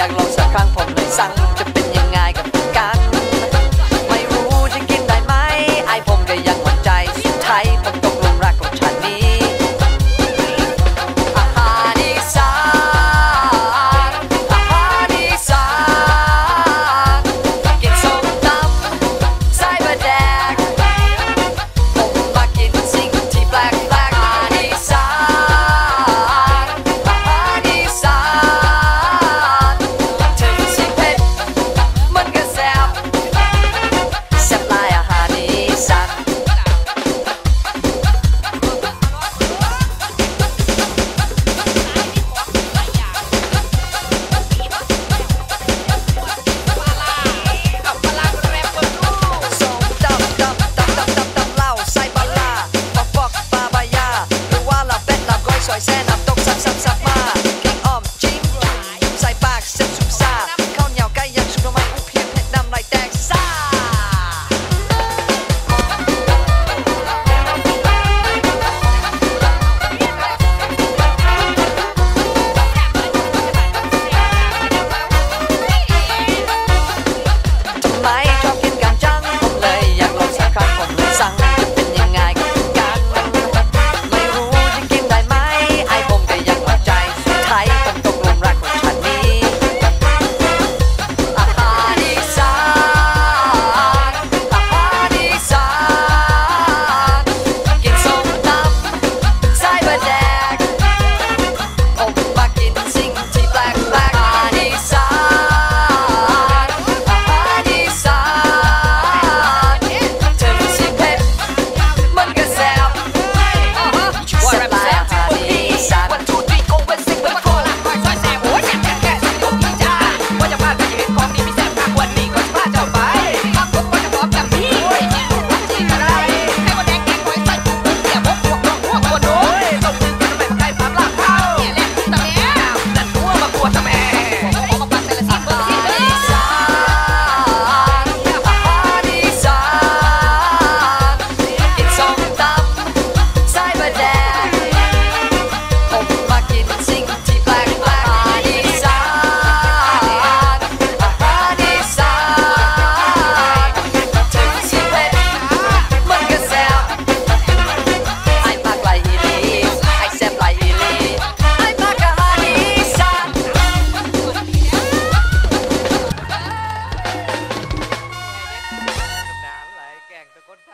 อยากลองสักครั้งผมเลยสั่งจะเป็นยังไงกับการ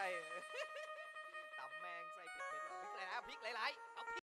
ไทยตำแมงใส่เผ็ดๆพริกอะไรนะพริกหลายๆเอาพริก